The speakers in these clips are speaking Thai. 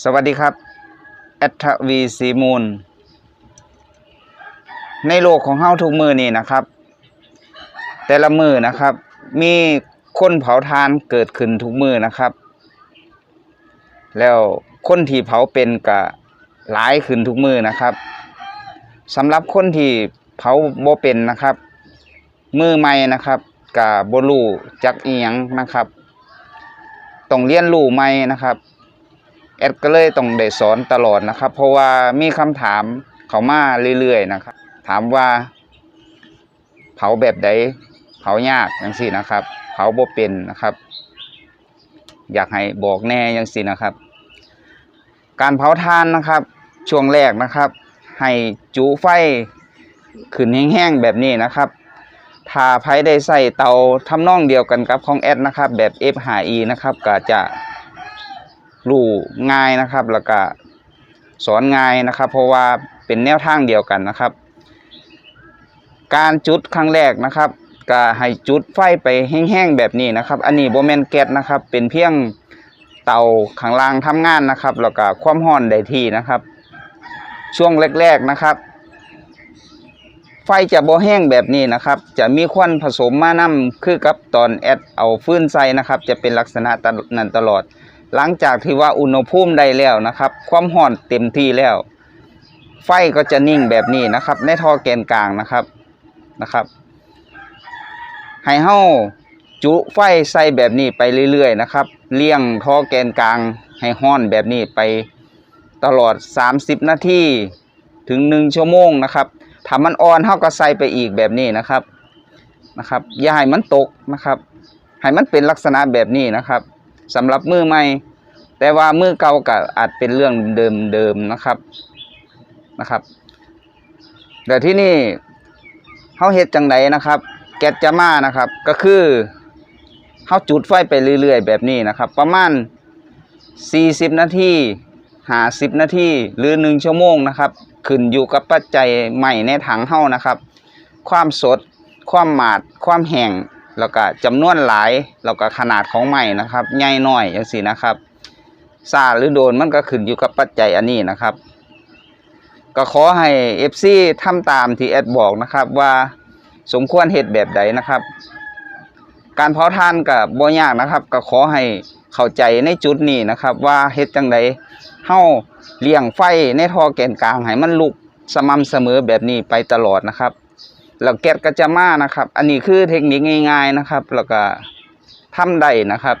สวัสดีครับแอทวีสีมูล ในโลกของเฮาทุกมือนี่นะครับ แต่ละมือนะครับ มีคนเผาทานเกิดขึ้นทุกมือนะครับ แล้วคนที่เผาเป็นก็หลายขึ้นทุกมือนะครับสำหรับคนที่เผาบ่เป็นนะครับ มือใหม่นะครับกับ่รู้จักเอียงนะครับต้องเรียนรู้ใหม่นะครับ แอดก็เลยต้องได้สอนตลอดนะครับ เพราะว่ามีคำถามเขามาเรื่อยๆนะครับ ถามว่า เผาแบบใดเผายากจังซี่นะครับ เผาบ่เป็นนะครับ อยากให้บอกแน่จังซี่นะครับ การเผาทานนะครับ ช่วงแรกนะครับ ให้จุไฟขึ้นแห้งๆแบบนี้นะครับถ้าไผได้ใส่เตาทำนองเดียวกันกับของแอดนะครับ แบบ F5E นะครับก็จะ รู้ง่ายนะครับแล้วก็สอนง่ายนะครับ เพราะว่าเป็นแนวทางเดียวกันนะครับ การจุดครั้งแรกนะครับก็ให้จุดไฟไปแห้งๆแบบนี้นะครับ อันนี้โบแมนแก๊สนะครับ เป็นเพียงเตาข้างล่างทำงานนะครับ แล้วก็ความร้อนได้ที่นะครับ ช่วงแรกๆนะครับ ไฟจะโบแห้งแบบนี้นะครับ จะมีควันผสมมานํคือกับตอนแอดเอาฟืนใส่นะครับ จะเป็นลักษณะนั้นตลอด หลังจากที่ว่าอุณหภูมิได้แล้วนะครับ ความร้อนเต็มที่แล้ว ไฟก็จะนิ่งแบบนี้นะครับ ในท่อแกนกลางนะครับนะครับ ให้เฮาจุไฟใส่แบบนี้ไปเรื่อยๆนะครับ เลี้ยงท่อแกนกลางให้ห้อนแบบนี้ไปตลอด 30 นาทีถึง 1 ชั่วโมงนะครับถ้ามันอ่อนเฮาก็ใส่ไปอีกแบบนี้นะครับนะครับ อย่าให้มันตกนะครับ ให้มันเป็นลักษณะแบบนี้นะครับ สำหรับมือใหม่ แต่ว่ามือเก่าก็อาจเป็นเรื่องเดิมๆนะครับนะครับ แต่ที่นี่เฮาเฮ็ดจังไดนะครับ แก๊สจะมานะครับ ก็คือเฮาจุดไฟไปเรื่อย ๆ แบบนี้นะครับ ประมาณ 40 นาที50นาทีหรือ1ชั่วโมงนะครับ ขึ้นอยู่กับปัจจัยใหม่ในถังเฮานะครับ ความสด ความหมาด ความแห้ง แล้วก็จำนวนหลายแล้วก็ขนาดของใหม่นะครับใหญ่น้อยจังซี่นะครับซาหรือโดนมันก็ขึ้นอยู่กับปัจจัยอันนี้นะครับ ก็ขอให้ FC ทำตามที่แอดบอกนะครับว่าสมควรเฮ็ดแบบใดนะครับ การเผาทานก็บ่ยากนะครับ ก็ขอให้เข้าใจในจุดนี้นะครับ ว่าเฮ็ดจังไดเฮาเลี้ยงไฟในท่อแกนกลางให้มันลุกสม่ำเสมอแบบนี้ไปตลอดนะครับ แล้วแก๊สก็จะมานะครับ อันนี้คือเทคนิคง่าย ๆนะครับ แล้วก็ทำได้นะครับ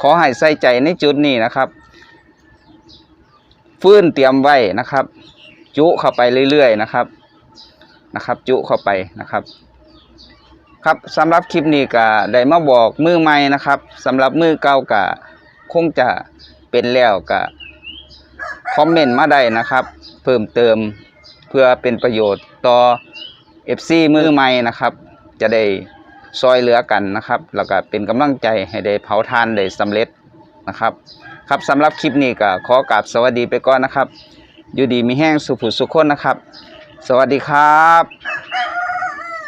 ขอให้ใส่ใจในจุดนี้นะครับ ฟื้นเตรียมไว้นะครับ จุเข้าไปเรื่อยๆนะครับนะครับ จุเข้าไปนะครับ ครับสำหรับคลิปนี้ก็ได้มาบอกมือใหม่นะครับสำหรับมือเก่าก็คงจะเป็นแล้วก็คอมเมนต์มาได้นะครับ เพิ่มเติมเพื่อเป็นประโยชน์ต่อ FC มือใหม่นะครับ จะได้ซอยเหลือกันนะครับ แล้วก็เป็นกำลังใจให้ได้เผาทานได้สำเร็จนะครับ ครับสำหรับคลิปนี้ก็ขอกราบสวัสดีไปก่อนนะครับ อยู่ดีมีแห้งสุขสุขคนนะครับ สวัสดีครับ